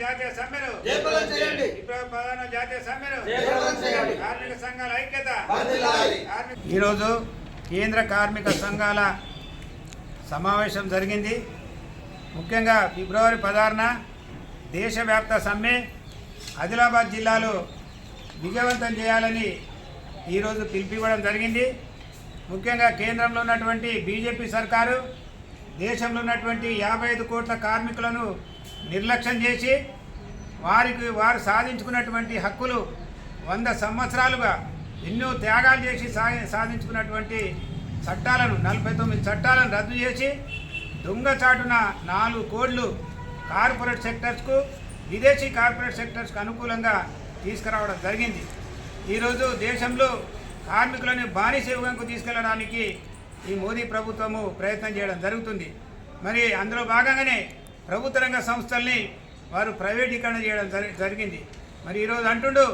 జాతీయ సమ్మెను జయప్రదం చేయండి. కార్మిక సంఘాల ఐక్యత. ఈరోజు కేంద్ర కార్మిక సంఘాల సమావేశం జరిగింది. ముఖ్యంగా ఫిబ్రవరి పదహారున దేశవ్యాప్త సమ్మె ఆదిలాబాద్ జిల్లాలో విజయవంతం చేయాలని ఈరోజు పిలిపివ్వడం జరిగింది. ముఖ్యంగా కేంద్రంలో ఉన్నటువంటి బీజేపీ సర్కారు దేశంలో ఉన్నటువంటి యాభై ఐదు కోట్ల కార్మికులను నిర్లక్ష్యం చేసి వారికి వారు సాధించుకున్నటువంటి హక్కులు వంద సంవత్సరాలుగా ఎన్నో త్యాగాలు చేసి సా- సాధించుకున్నటువంటి చట్టాలను నలభై తొమ్మిది చట్టాలను రద్దు చేసి దొంగచాటున నాలుగు కోడ్లు కార్పొరేట్ సెక్టర్స్కు విదేశీ కార్పొరేట్ సెక్టర్స్కు అనుకూలంగా తీసుకురావడం జరిగింది. ఈరోజు దేశంలో కార్మికులను బానిస యుగంకు తీసుకెళ్ళడానికి ఈ మోదీ ప్రభుత్వము ప్రయత్నం చేయడం జరుగుతుంది. మరి అందులో భాగంగానే ప్రభుత్వ రంగ సంస్థల్ని వారు ప్రైవేటీకరణ చేయడం జరిగింది. మరి ఈరోజు అంటుండు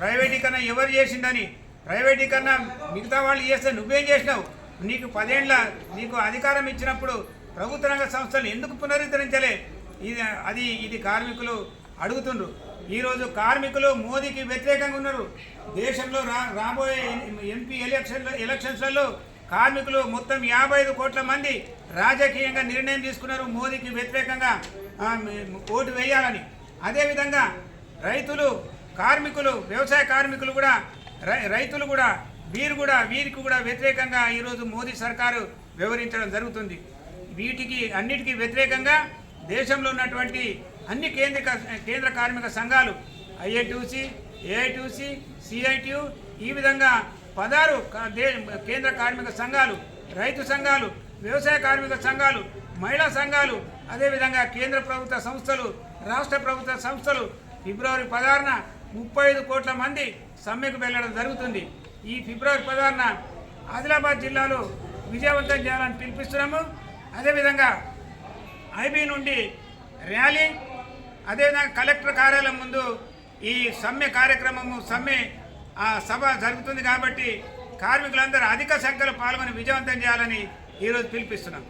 ప్రైవేటీకరణ ఎవరు చేసిందని ప్రైవేటీకరణ మిగతా వాళ్ళు చేస్తే నువ్వేం చేసినావు. నీకు పదేండ్ల నీకు అధికారం ఇచ్చినప్పుడు ప్రభుత్వ రంగ సంస్థలు ఎందుకు పునరుద్ధరించలే? ఇది అది ఇది కార్మికులు అడుగుతుండ్రు. ఈరోజు కార్మికులు మోదీకి వ్యతిరేకంగా ఉన్నారు. దేశంలో రా రాబోయే ఎంపీ ఎలక్షన్ ఎలక్షన్స్లలో కార్మికులు మొత్తం యాభై ఐదు కోట్ల మంది రాజకీయంగా నిర్ణయం తీసుకున్నారు. మోదీకి వ్యతిరేకంగా ఓటు వేయాలని. అదేవిధంగా రైతులు కార్మికులు వ్యవసాయ కార్మికులు కూడా రై- రైతులు కూడా వీరు కూడా వీరికి కూడా వ్యతిరేకంగా ఈరోజు మోదీ సర్కారు వివరించడం జరుగుతుంది. వీటికి అన్నిటికీ వ్యతిరేకంగా దేశంలో ఉన్నటువంటి అన్ని కేంద్ర కేంద్ర కార్మిక సంఘాలు ఐఐటిసి ఏఐటిసి సిఐటియు ఈ విధంగా పదహారు కేంద్ర కార్మిక సంఘాలు రైతు సంఘాలు వ్యవసాయ కార్మిక సంఘాలు మహిళా సంఘాలు అదేవిధంగా కేంద్ర ప్రభుత్వ సంస్థలు రాష్ట్ర ప్రభుత్వ సంస్థలు ఫిబ్రవరి పదహారున ముప్పై ఐదు కోట్ల మంది సమ్మెకు వెళ్ళడం జరుగుతుంది. ఈ ఫిబ్రవరి పదహారున ఆదిలాబాద్ జిల్లాలో విజయవంతం చేయాలని పిలిపిస్తున్నాము. అదేవిధంగా ఐబీ నుండి ర్యాలీ అదేవిధంగా కలెక్టర్ కార్యాలయం ముందు ఈ సమ్మె కార్యక్రమము సమ్మె ఆ సభ జరుగుతుంది కాబట్టి కార్మికులందరూ అధిక సంఖ్యలో పాల్గొని విజయవంతం చేయాలని ఈరోజు పిలిపిస్తున్నాం.